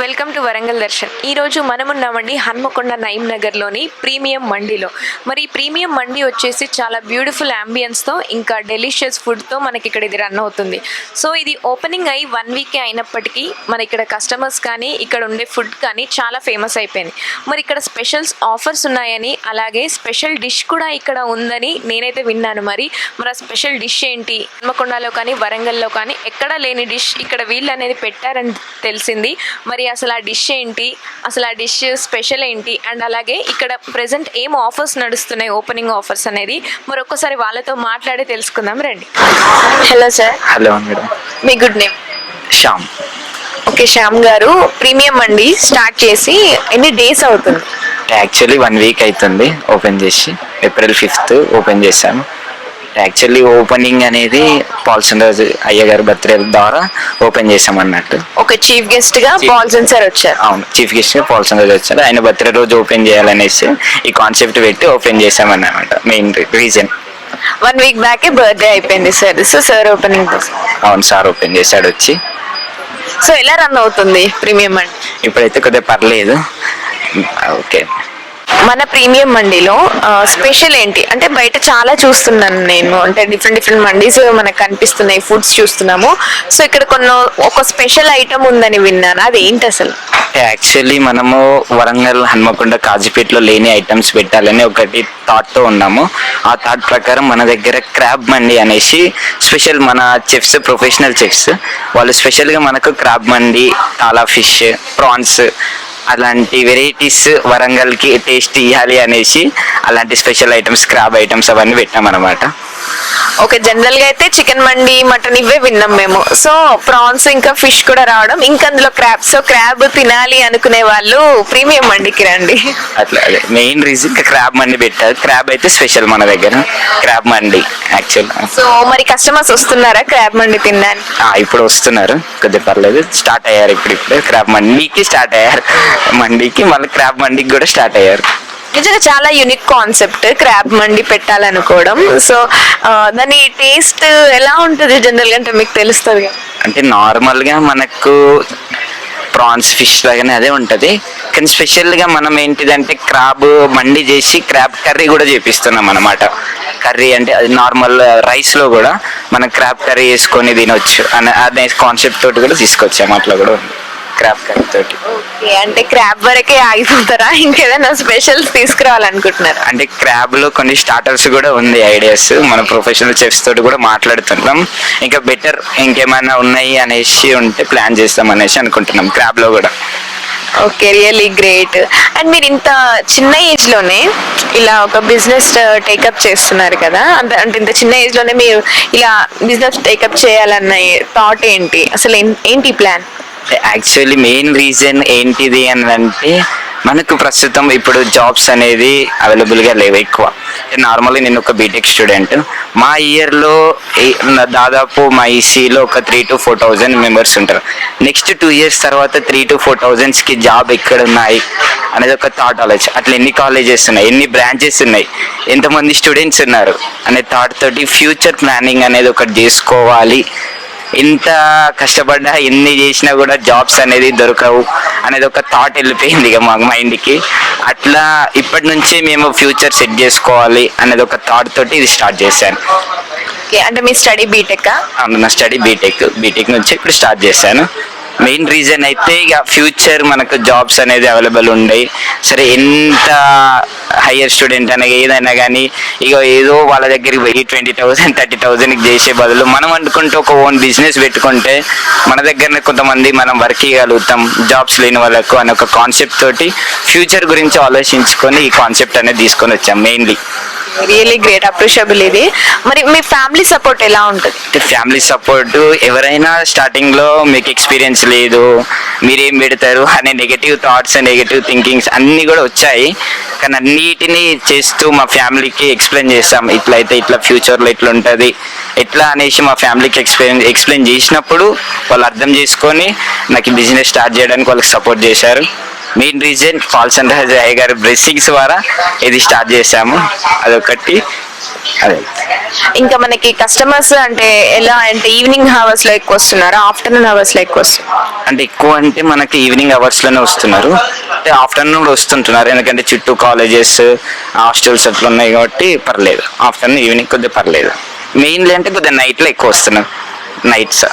Welcome to Warangal Darshan. ఈరోజు మనమున్నామండి హన్మకొండ నయీం నగర్లోని premium మండీలో. మరి ప్రీమియం మండీ వచ్చేసి చాలా బ్యూటిఫుల్ అంబియన్స్తో ఇంకా డెలిషియస్ ఫుడ్తో మనకి ఇక్కడ ఇది రన్ అవుతుంది. సో ఇది ఓపెనింగ్ అయ్యి వన్ వీకే అయినప్పటికీ మన ఇక్కడ కస్టమర్స్ కానీ ఇక్కడ ఉండే ఫుడ్ కానీ చాలా ఫేమస్ అయిపోయింది. మరి ఇక్కడ స్పెషల్స్ ఆఫర్స్ ఉన్నాయని అలాగే స్పెషల్ డిష్ కూడా ఇక్కడ ఉందని నేనైతే విన్నాను మరి. మరి ఆ స్పెషల్ డిష్ ఏంటి? హన్మకొండలో కానీ వరంగల్లో కానీ ఎక్కడా లేని డిష్ ఇక్కడ వీళ్ళు అనేది పెట్టారని తెలిసింది. మరి అసలు ఆ డిష్ ఏంటి? అసలు ఆ డిష్ స్పెషల్ ఏంటి? అండ్ అలాగే ఇక్కడ ప్రెసెంట్ ఏం ఆఫర్స్ నడుస్తున్నాయి? ఓపెనింగ్ ఆఫర్స్ అనేది. మరి ఒక్కసారి వాళ్ళతో మాట్లాడి తెలుసుకుందాం. రండి. Hello sir. Hello madam. మీ good name? Shyam. Okay Shyam garu. Premium అండి. స్టార్ట్ చేసి ఎన్ని డేస్ అవుతుంది? యాక్చువల్లీ వన్ వీక్ అవుతుంది ఓపెన్ చేసి. ఏప్రిల్ ఫిఫ్త్ ఓపెన్ చేశాను. యాక్చువల్లీ ఓపెనింగ్ అనేది పాల్సంద్రాజు అయ్య గారి బర్త్డే ద్వారా ఓపెన్ చేసాం అన్నట్టు ఒక చీఫ్ గెస్ట్గా పాల్సన్ సార్ వచ్చారు. అవును చీఫ్ గెస్ట్ పాల్సంద్రాజు వచ్చారు. ఆయన బర్త్డే రోజు ఓపెన్ చేయాలనేసి ఈ కాన్సెప్ట్ పెట్టి ఓపెన్ చేసామన్నమాట మెయిన్ రీజన్ వన్ వీక్ బ్యాకే బర్త్డే అయిపోయింది సార్. సో సార్ ఓపెనింగ్ అవును సార్ ఓపెన్ చేశాడు వచ్చి. సో ఎలా రన్ అవుతుంది ప్రీమియం అండి ఇప్పుడైతే కొద్దిగా పర్లేదు. ఓకే. మన ప్రీమియం మండీలో స్పెషల్ ఏంటి? అంటే బయట చాలా చూస్తున్నాను నేను. అంటే డిఫరెంట్ డిఫరెంట్ మండీస్ మనకు కనిపిస్తున్నాయి ఫుడ్స్ చూస్తున్నాము. సో ఇక్కడ కొన్ని ఒక స్పెషల్ ఐటమ్ ఉందని విన్నాను. అది ఏంటి అసలు? యాక్చువల్లీ మనము వరంగల్ హన్మకొండ కాజీపేటలో లేని ఐటమ్స్ పెట్టాలని ఒకటి థాట్తో ఉన్నాము. ఆ థాట్ ప్రకారం మన దగ్గర క్రాబ్ మండి అనేసి స్పెషల్ మన చెఫ్స్ ప్రొఫెషనల్ చెఫ్స్ వాళ్ళు స్పెషల్గా మనకు క్రాబ్ మండి తాలా ఫిష్ ప్రాన్స్ అలాంటి వెరైటీస్ వరంగల్కి టేస్ట్ ఇవ్వాలి అనేసి అలాంటి స్పెషల్ ఐటమ్స్ క్రాబ్ ఐటమ్స్ అవన్నీ పెట్టాం అనమాట ఓకే జనరల్గా అయితే చికెన్ మండి మటన్ ఇవే విన్నాం మేము. సో ప్రాన్స్ ఇంకా ఫిష్ కూడా రావడం. ఇంకా అందులో క్రాబ్ సో క్రాబ్ తినాలి అనుకునే వాళ్ళు ప్రీమియం మండికి రండి. అట్లా అదే. మెయిన్ రీజన్ క్రాబ్ మండి పెట్టారు. క్రాబ్ అయితే స్పెషల్ మన దగ్గర. క్రాబ్ మండి యాక్చువల్ సో మరి కస్టమర్స్ వస్తున్నారా క్రాబ్ మండి తినడానికి? ఆ, ఇప్పుడు వస్తున్నారు. కొద్దిగా పర్లేదు. స్టార్ట్ అయ్యారు ఇప్పుడు ఇప్పుడే. క్రాబ్ మండీకి స్టార్ట్ అయ్యారు. మండీకి మళ్ళీ క్రాబ్ మండీకి కూడా స్టార్ట్ అయ్యారు. నిజంగా చాలా యూనిక్ కాన్సెప్ట్ క్రాబ్ మండి పెట్టాలనుకోవడం. సో దాని టేస్ట్ ఎలా ఉంటుంది జనరల్గా అంటే మీకు తెలుస్తుంది అంటే నార్మల్గా మనకు ప్రాన్స్ ఫిష్ లాగానే అదే ఉంటుంది. కానీ స్పెషల్గా మనం ఏంటిదంటే క్రాబ్ మండి చేసి క్రాబ్ కర్రీ కూడా చేపిస్తున్నాం అనమాట కర్రీ అంటే అది నార్మల్ రైస్లో కూడా మనం క్రాబ్ కర్రీ వేసుకొని తినొచ్చు అనే అనే కాన్సెప్ట్ తోటి కూడా తీసుకొచ్చాము అట్లా కూడా క్రాబ్ కర్రీ తోటి. ఓకే అంటే క్రాబ్ వరకే ఆగిపోతారా? ఇంకేదైనా స్పెషల్స్ తీసుకురావాలనుకుంటున్నారా? అంటే క్రాబ్లో కొన్ని స్టార్టర్స్ కూడా ఉంది ఐడియాస్. మన ప్రొఫెషనల్ చెఫ్స్ తోటి కూడా మాట్లాడుతున్నాం. ఇంకా బెటర్ ఇంకేమైనా ఉన్నాయి అనేసి ఉంటే ప్లాన్ చేస్తాం అనేసి అనుకుంటున్నాం క్రాబ్లో కూడా. Okay really great. అండ్ మీరు ఇంత చిన్న ఏజ్లోనే ఇలా ఒక బిజినెస్ టేకప్ చేస్తున్నారు కదా? అంత అంటే ఇంత చిన్న ఏజ్లోనే మీరు ఇలా బిజినెస్ టేకప్ చేయాలన్న థాట్ ఏంటి? అసలు ఏంటి ప్లాన్? యాక్చువల్లీ మెయిన్ రీజన్ ఏంటిది అని అంటే మనకు ప్రస్తుతం ఇప్పుడు జాబ్స్ అనేది అవైలబుల్గా లేవు ఎక్కువ. నార్మల్గా నేను ఒక బీటెక్ స్టూడెంట్ మా ఇయర్లో దాదాపు మా ఈసీలో ఒక three to four thousand members ఉంటారు. నెక్స్ట్ టూ ఇయర్స్ తర్వాత త్రీ టు ఫోర్ థౌజండ్స్కి జాబ్ ఎక్కడ ఉన్నాయి అనేది ఒక థాట్ ఆలోచన. అట్లా ఎన్ని కాలేజెస్ ఉన్నాయి ఎన్ని బ్రాంచెస్ ఉన్నాయి ఎంతమంది స్టూడెంట్స్ ఉన్నారు అనే థాట్ తోటి ఫ్యూచర్ ప్లానింగ్ అనేది ఒకటి చేసుకోవాలి. ఎంత కష్టపడ్డా ఎన్ని చేసినా కూడా జాబ్స్ అనేది దొరకవు అనేది ఒక థాట్ వెళ్ళిపోయింది ఇక మా మైండ్కి అట్లా ఇప్పటి నుంచే మేము ఫ్యూచర్ సెట్ చేసుకోవాలి అనేది ఒక థాట్ తోటి ఇది స్టార్ట్ చేశాను. ఓకే అంటే మీ స్టడీ బీటెక్ అవును, నా స్టడీ బీటెక్ బీటెక్ నుంచి ఇప్పుడు స్టార్ట్ చేశాను. మెయిన్ రీజన్ అయితే ఇక ఫ్యూచర్ మనకు జాబ్స్ అనేది అవైలబుల్ ఉండయి సరే ఎంత హయ్యర్ స్టూడెంట్ అనగా ఏదైనా కానీ ఇక ఏదో వాళ్ళ దగ్గరికి వెయ్యి ట్వంటీ థౌసండ్ థర్టీ థౌసండ్కి చేసే బదులు మనం అనుకుంటే ఒక ఓన్ బిజినెస్ పెట్టుకుంటే మన దగ్గరనే కొంతమంది మనం వర్క్ చేయగలుగుతాం జాబ్స్ లేని వాళ్ళకు అనే ఒక కాన్సెప్ట్ తోటి ఫ్యూచర్ గురించి ఆలోచించుకొని ఈ కాన్సెప్ట్ అనేది తీసుకొని వచ్చాం మెయిన్లీ రియలీ గ్రేట్ అప్రిషియబుల్ ఇది. మరి మీ ఫ్యామిలీ సపోర్ట్ ఎలా ఉంటుంది? ఫ్యామిలీ సపోర్ట్ ఎవరైనా స్టార్టింగ్లో మీకు ఎక్స్పీరియన్స్ లేదు మీరేం పెడతారు అనే నెగటివ్ థాట్స్ నెగటివ్ థింకింగ్స్ అన్నీ కూడా వచ్చాయి. కానీ అన్నిటిని చేస్తూ మా ఫ్యామిలీకి ఎక్స్ప్లెయిన్ చేస్తాం. ఇట్లా అయితే ఇట్లా ఫ్యూచర్లో ఇట్లా ఉంటుంది ఎట్లా అనేసి మా ఫ్యామిలీకి ఎక్స్ప్లెయిన్ ఎక్స్ప్లెయిన్ చేసినప్పుడు వాళ్ళు అర్థం చేసుకొని నాకు బిజినెస్ స్టార్ట్ చేయడానికి వాళ్ళకి సపోర్ట్ చేశారు. మెయిన్ రీజన్ ఫాల్స్ అండ్ అయ్య గారి బ్లెస్సింగ్స్ ద్వారా ఇది స్టార్ట్ చేశాము. అదొకటి. అదే. ఇంకా మనకి కస్టమర్స్ అంటే ఎలా అంటే ఈవినింగ్ హవర్స్లో ఎక్కువ వస్తున్నారా? ఆఫ్టర్నూన్ హవర్స్లో ఎక్కువ వస్తున్నారు? అంటే ఎక్కువ అంటే మనకి ఈవినింగ్ అవర్స్లోనే వస్తున్నారు. అంటే ఆఫ్టర్నూన్ కూడా వస్తుంటున్నారు. ఎందుకంటే చుట్టూ కాలేజెస్ హాస్టల్స్ అట్లా ఉన్నాయి కాబట్టి పర్లేదు. ఆఫ్టర్నూన్ ఈవినింగ్ కొద్దిగా పర్లేదు. మెయిన్లీ అంటే కొద్దిగా నైట్లో ఎక్కువ వస్తున్నారు. నైట్స్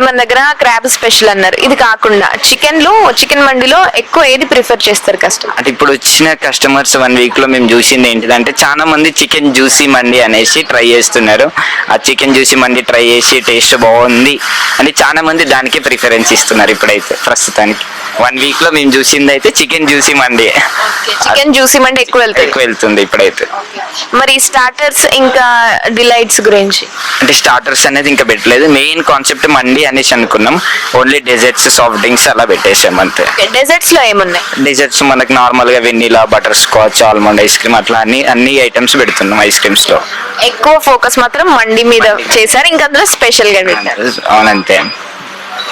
మన దగ్గర క్రాబ్ స్పెషల్ అన్నారు. ఇది కాకుండా చికెన్లో చికెన్ మండిలో ఎక్కువ ఏది ప్రిఫర్ చేస్తారు కస్టమర్? అంటే ఇప్పుడు వచ్చిన కస్టమర్స్ వన్ వీక్లో మేము చూసింది ఏంటిదంటే చాలా మంది చికెన్ జ్యూసీ మండి అనేసి ట్రై చేస్తున్నారు. ఆ చికెన్ జ్యూసీ మండి ట్రై చేసి టేస్ట్ బాగుంది అని చాలా మంది దానికి ప్రిఫరెన్స్ ఇస్తున్నారు ఇప్పుడైతే ప్రస్తుతానికి. వన్ వీక్లో మేము చూసింది అయితే chicken juicy mandi. Chicken juicy mandi ఎక్కువ ఎక్కువ వెళ్తుంది ఇప్పుడైతే. మరి స్టార్టర్స్ ఇంకా డిలైట్స్ గురించి? అంటే స్టార్టర్స్ అనేది ఇంకా పెట్టలేదు. మెయిన్ కాన్సెప్ట్ మండి అనేసి అనుకున్నాం. ఓన్లీ డెజర్ట్స్ సాఫ్ట్ డ్రింక్స్ అలా పెట్టేసాం అంతే. డెజర్ట్స్లో ఏమున్నాయి? డెజర్ట్స్ మనకు నార్మల్గా vanilla butterscotch almond ice cream అట్లా అన్ని అన్ని ఐటమ్స్ పెడుతున్నాం ఐస్ క్రీమ్స్లో. ఎక్కువ ఫోకస్ మాత్రం మండి మీద చేశారు ఇంకా అందులో స్పెషల్గా అవునంతే.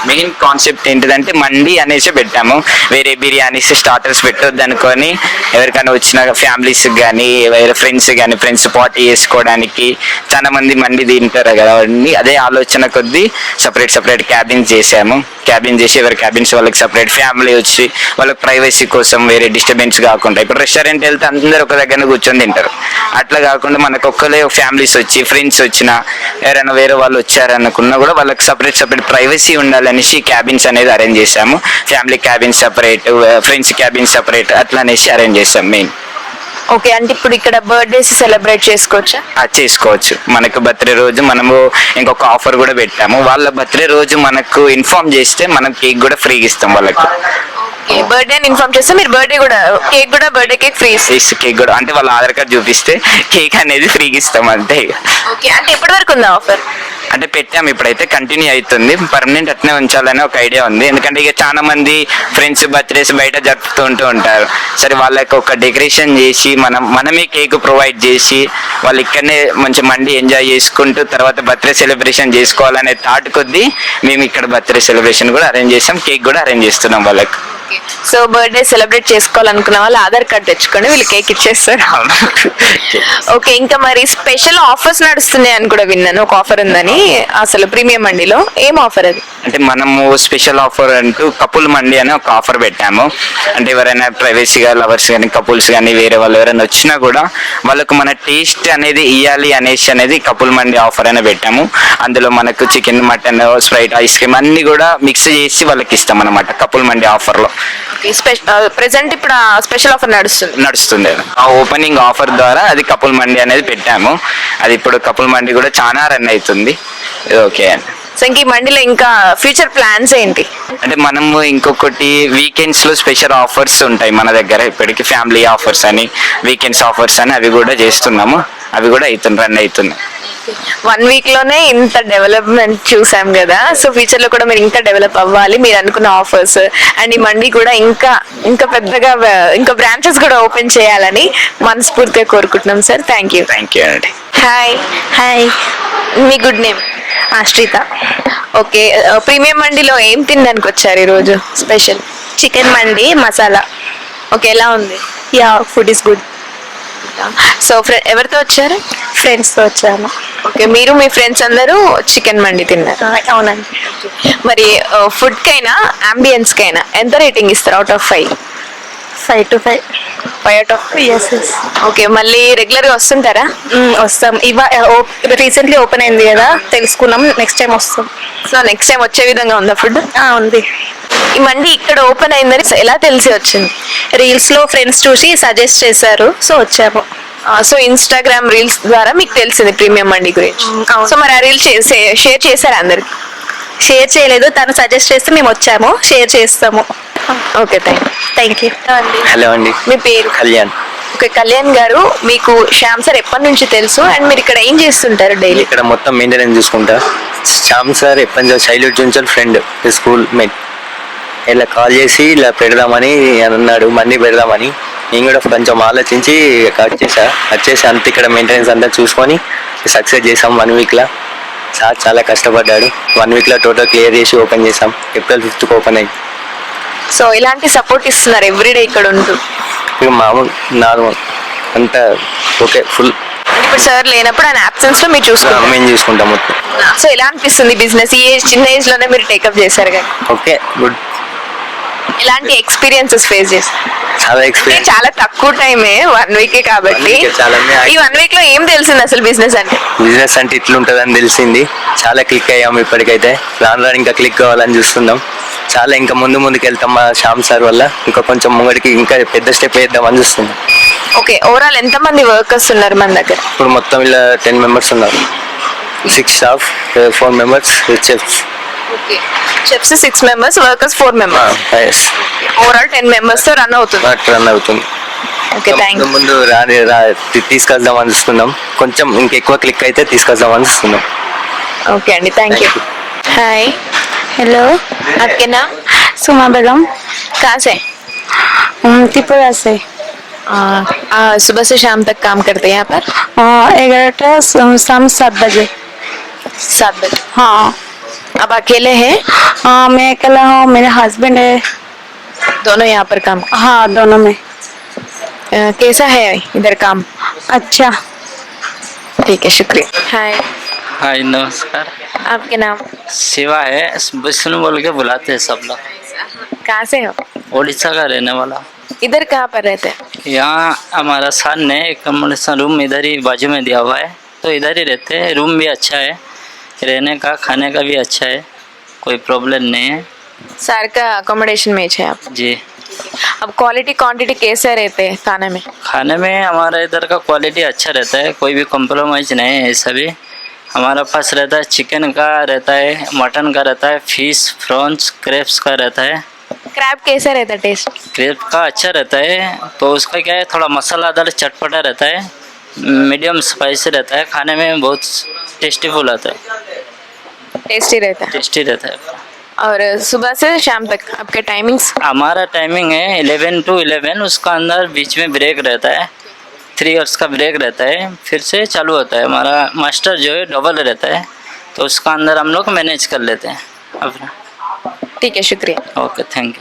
మెయిన్ కాన్సెప్ట్ ఏంటిదంటే మండి అనేసి పెట్టాము. వేరే బిర్యానీస్ స్టార్టర్స్ పెట్టొద్దు అనుకొని ఎవరికైనా వచ్చిన ఫ్యామిలీస్ కానీ వేరే ఫ్రెండ్స్ కానీ ఫ్రెండ్స్ పార్టీ చేసుకోవడానికి చాలా మంది మండి తింటారు కదా. అండి అదే ఆలోచన కొద్దీ సపరేట్ సపరేట్ క్యాబిన్స్ చేసాము క్యాబిన్ చేసి ఎవరి క్యాబిన్స్ వాళ్ళకి సపరేట్ ఫ్యామిలీ వచ్చి వాళ్ళకి ప్రైవసీ కోసం వేరే డిస్టర్బెన్స్ కాకుండా ఇప్పుడు రెస్టారెంట్ వెళ్తే అందరూ ఒక దగ్గర కూర్చొని తింటారు. అట్లా కాకుండా మనకు ఒక్కలే ఫ్యామిలీస్ వచ్చి ఫ్రెండ్స్ వచ్చినా ఎవరైనా వేరే వాళ్ళు వచ్చారనుకున్నా కూడా వాళ్ళకి సపరేట్ సపరేట్ ప్రైవసీ ఉండాలి ఉండాలనేసి క్యాబిన్స్ అనేది అరేంజ్ చేసాము family cabin separate friends cabin separate అట్లా అనేసి అరేంజ్ చేసాం మెయిన్ ఓకే అంటే ఇప్పుడు ఇక్కడ బర్త్డేస్ సెలబ్రేట్ చేసుకోవచ్చా? చేసుకోవచ్చు. మనకు బర్త్డే రోజు మనము ఇంకొక ఆఫర్ కూడా పెట్టాము. వాళ్ళ బర్త్డే రోజు మనకు ఇన్ఫార్మ్ చేస్తే మనం కేక్ కూడా ఫ్రీగా ఇస్తాం వాళ్ళకి. బర్త్డే ఇన్ఫార్మ్ చేస్తే మీరు బర్త్డే కూడా కేక్ కూడా బర్త్డే కేక్ ఫ్రీ కేక్ కూడా. అంటే వాళ్ళ ఆధార్ కార్డ్ చూపిస్తే కేక్ అనేది ఫ్రీగా ఇస్తాం అంతే ఓకే అంటే ఎప్పటి వరకు ఉందా ఆఫర్ అంటే పెట్టాము ఇప్పుడైతే కంటిన్యూ అవుతుంది పర్మనెంట్ అట్నే ఉంచాలని ఒక ఐడియా ఉంది. ఎందుకంటే ఇక చాలా మంది ఫ్రెండ్స్ బర్త్డేస్ బయట జరుపుతూ ఉంటూ ఉంటారు. సరే వాళ్ళకి ఒక డెకరేషన్ చేసి మనం మనమే కేక్ ప్రొవైడ్ చేసి వాళ్ళు ఇక్కడనే మంచి మండి ఎంజాయ్ చేసుకుంటూ తర్వాత బర్త్డే సెలబ్రేషన్ చేసుకోవాలనే థాట్ కొద్దీ మేము ఇక్కడ బర్త్డే సెలబ్రేషన్ కూడా అరేంజ్ చేసాం కేక్ కూడా అరేంజ్ చేస్తున్నాం వాళ్ళకి. సో బర్త్డే సెలబ్రేట్ చేసుకోవాలనుకున్న వాళ్ళు ఆధార్ కార్డ్ తెచ్చుకొని వీళ్ళు కేక్ ఇచ్చేస్తారు. ఓకే ఇంకా మరి స్పెషల్ ఆఫర్స్ నడుస్తున్నాయి అని కూడా విన్నాను. ఒక ఆఫర్ ఉందని. అసలు ప్రీమియం మండిలో ఏం ఆఫర్ అది? అంటే మనము స్పెషల్ ఆఫర్ అంటూ కపుల్ మండి అని ఒక ఆఫర్ పెట్టాము. అంటే ఎవరైనా ప్రైవసీగా లవర్స్ కానీ కపుల్స్ కానీ వేరే వాళ్ళు ఎవరైనా వచ్చినా కూడా వాళ్ళకు మన టేస్ట్ అనేది ఇవ్వాలి అనేసి అనేది కపుల్ మండి ఆఫర్ అని పెట్టాము. అందులో మనకు chicken mutton Sprite ice cream అన్ని కూడా మిక్స్ చేసి వాళ్ళకి ఇస్తాం అనమాట కపుల్ మండి ఆఫర్లో ప్రెసెంట్ ఇప్పుడు స్పెషల్ ఆఫర్ నడుస్తుంది. నడుస్తుంది. ఆ ఓపెనింగ్ ఆఫర్ ద్వారా అది కపుల్ మండి అనేది పెట్టాము. అది ఇప్పుడు కపుల్ మండి కూడా చాలా రన్ అవుతుంది. ఓకే అండి. సో ఇంక ఈ మండిలో ఇంకా ఫ్యూచర్ ప్లాన్స్ ఏంటి? అంటే మనము ఇంకొకటి వీకెండ్స్లో స్పెషల్ ఆఫర్స్ ఉంటాయి మన దగ్గర. ఇప్పటికి ఫ్యామిలీ ఆఫర్స్ అని వీకెండ్స్ ఆఫర్స్ అని అవి కూడా చేస్తున్నాము. అవి కూడా అవుతుంది రన్ అవుతున్నాయి. వన్ వీక్లోనే ఇంత డెవలప్మెంట్ చూసాం కదా. సో ఫ్యూచర్లో కూడా మీరు ఇంకా డెవలప్ అవ్వాలి. మీరు అనుకున్న ఆఫర్స్ అండ్ ఈ మండి కూడా ఇంకా ఇంకా పెద్దగా ఇంకా బ్రాంచెస్ కూడా ఓపెన్ చేయాలని మనస్ఫూర్తిగా కోరుకుంటున్నాం sir thank you thank you అండి హాయ్ హాయ్ మీ good name Ashritha okay premium మండిలో ఏం తినడానికి వచ్చారు ఈరోజు? Special chicken mandi masala okay ఎలా ఉంది? Yeah food is good so ఎవరితో వచ్చారు? ఫ్రెండ్స్తో వచ్చాను ఓకే మీరు మీ ఫ్రెండ్స్ అందరూ చికెన్ మండి తిన్నారు. అవునండి. మరి ఫుడ్ కైనా అంబియన్స్ కైనా ఎంత రేటింగ్ ఇస్తారు out of five five to five five out of yes yes okay మళ్ళీ రెగ్యులర్గా వస్తుంటారా వస్తాం. ఇవా రీసెంట్లీ ఓపెన్ అయింది కదా తెలుసుకున్నాం. నెక్స్ట్ టైం వస్తాం. సో నెక్స్ట్ టైం వచ్చే విధంగా ఉందా ఫుడ్ ఉంది. ఈ మండి ఇక్కడ ఓపెన్ అయిందని ఎలా తెలిసి వచ్చింది? రీల్స్లో ఫ్రెండ్స్ చూసి సజెస్ట్ చేశారు సో వచ్చాము. సో ఇన్స్టాగ్రామ్ రీల్స్ ద్వారా మీకు తెలిసింది ప్రీమియం మండి గురించి. సో మరి ఆ రీల్స్ షేర్ చేశారా అందరికి? షేర్ చేయలేదు తను సజెస్ట్ చేస్తే మేము వచ్చాము షేర్ చేస్తాము. ఓకే థ్యాంక్ థ్యాంక్ యూ అండి. హలో అండి. మీ పేరు? కళ్యాణ్. ఓకే కళ్యాణ్ గారు మీకు శ్యామ్ సార్ ఎప్పటి నుంచి తెలుసు? అండ్ మీరు ఇక్కడ ఏం చేస్తుంటారు డైలీ? ఇక్కడ మొత్తం మెయింటెనెన్స్ చూసుకుంటా. శ్యామ్ సార్ ఎప్పటి నుంచి చైల్డ్హుడ్ నుంచి ఫ్రెండ్ స్కూల్ మేట్ ఇలా కాల్ చేసి ఇలా పెడదామని అన్నాడు మనీ పెడదామని. నేను కూడా కొంచెం ఆలోచించి కట్ చేసా వచ్చేసి అంత ఇక్కడ మెయింటెనెన్స్ అంతా చూసుకొని సక్సెస్ చేసాం వన్ వీక్లో సార్ చాలా కష్టపడ్డాడు. వన్ వీక్లో టోటల్ క్లియర్ చేసి ఓపెన్ చేసాం ఏప్రిల్ ఫిఫ్త్కి ఓపెన్ అయ్యి సో ఇలాంటి సపోర్ట్ ఇస్తున్నారు ఎవ్రీడే ఇక్కడ ఉంటూ? ఇక మామూలు నార్మల్ అంతా ఓకే ఫుల్ ఇప్పుడు సార్ లేనప్పుడు ఆయన absence లో మీరు చూసుకుంటారు. మేము చూసుకుంటాం మొత్తం. సో ఎలా అనిపిస్తుంది బిజినెస్ ఈ ఏజ్ చిన్న ఏజ్లోనే మీరు టేకప్ చేశారు కదా? ఓకే గుడ్ ఎలాంటి ఎక్స్పీరియన్సెస్ ఫేస్ చేస్తారు చాలా ఎక్స్పీరియన్స్ చాలా తక్కువ టైమే వన్ వీక్ కాబట్టి చాలా. ఈ వన్ వీక్లో ఏం తెలిసింది అసలు బిజినెస్ అంటే? బిజినెస్ అంటే ఇట్లుంటుందని తెలిసింది. చాలా క్లిక్ అయ్యాం ఇప్పటికైతే. రాను రాను ఇంకా క్లిక్ కావాలని చూస్తున్నాం. చాలా ఇంకా ముందు ముందుకు వెళ్తాం మా శ్యామ్ సార్ వల్ల. ఇంకా కొంచెం ముంగడికి ఇంకా పెద్ద స్టెప్ వేద్దామని చూస్తున్నాం. ఓకే ఓవరాల్ ఎంత మంది వర్కర్స్ ఉన్నారు మన దగ్గర? ఇప్పుడు మొత్తం ఇలా టెన్ మెంబర్స్ ఉన్నారు. Six staff four members chefs okay chefs six members workers four members overall ten members తో రన్ అవుతుంది రన్ అవుతుంది ఓకే థ్యాంక్ ముందు ముందు రాని రా తీసుకెళ్దామని చూస్తున్నాం కొంచెం ఇంకెక్కువ క్లిక్ అయితే తీసుకెళ్దామని చూస్తున్నాం ఓకే అండి thank you Thank hi hello आपके नाम सुमा बेगम कहाँ से हम्म, त्रिपुरा से आ, आ, सुबह से शाम तक काम करते हैं यहाँ पर ग्यारह शाम सात बजे सात बजे हाँ अब अकेले हैं? हाँ मैं अकेला हूँ मेरे हस्बैंड है। दोनों यहाँ पर काम? हाँ दोनों में। आ, कैसा है इधर काम? अच्छा। ठीक है शुक्रिया। हाय हाय नमस्कार। आपके नाम? शिवा है विष्णु बोल के बुलाते हैं सब लोग। कहाँ से हो? उड़ीसा का रहने वाला इधर कहाँ पर रहते हैं? यहाँ हमारा सन ने एक रूम इधर ही बाजू में दिया हुआ है। तो इधर ही रहते हैं रूम भी अच्छा है। रहने का खाने का भी अच्छा है कोई प्रॉब्लम नहीं है। सर का अकोमोडेशन में है आप? जी। अब क्वालिटी क्वांटिटी कैसे रहते हैं खाने में? खाने में हमारा इधर का क्वालिटी अच्छा रहता है कोई भी कॉम्प्रोमाइज़ नहीं है ऐसा भी। हमारा पास रहता है चिकन का रहता है मटन का रहता है फ़िश प्रॉन्स क्रेप्स का रहता है। क्रैब कैसा रहता है टेस्ट क्रेप का अच्छा रहता है तो उसका क्या है थोड़ा मसालादार चटपटा रहता है मीडियम स्पाइसी रहता है खाने में बहुत टेस्टीफुल आता है। टेस्टी रहता है। टेस्टी रहता है। और सुबह से शाम तक आपके टाइमिंग्स हमारा टाइमिंग है इलेवन टू इलेवन उसका अंदर बीच में ब्रेक रहता है। थ्री आवर्स का ब्रेक रहता है फिर से चालू होता है। हमारा मास्टर जो है डबल रहता है। तो उसका अंदर हम लोग मैनेज कर लेते हैं। अपना ठीक है शुक्रिया। Okay thank you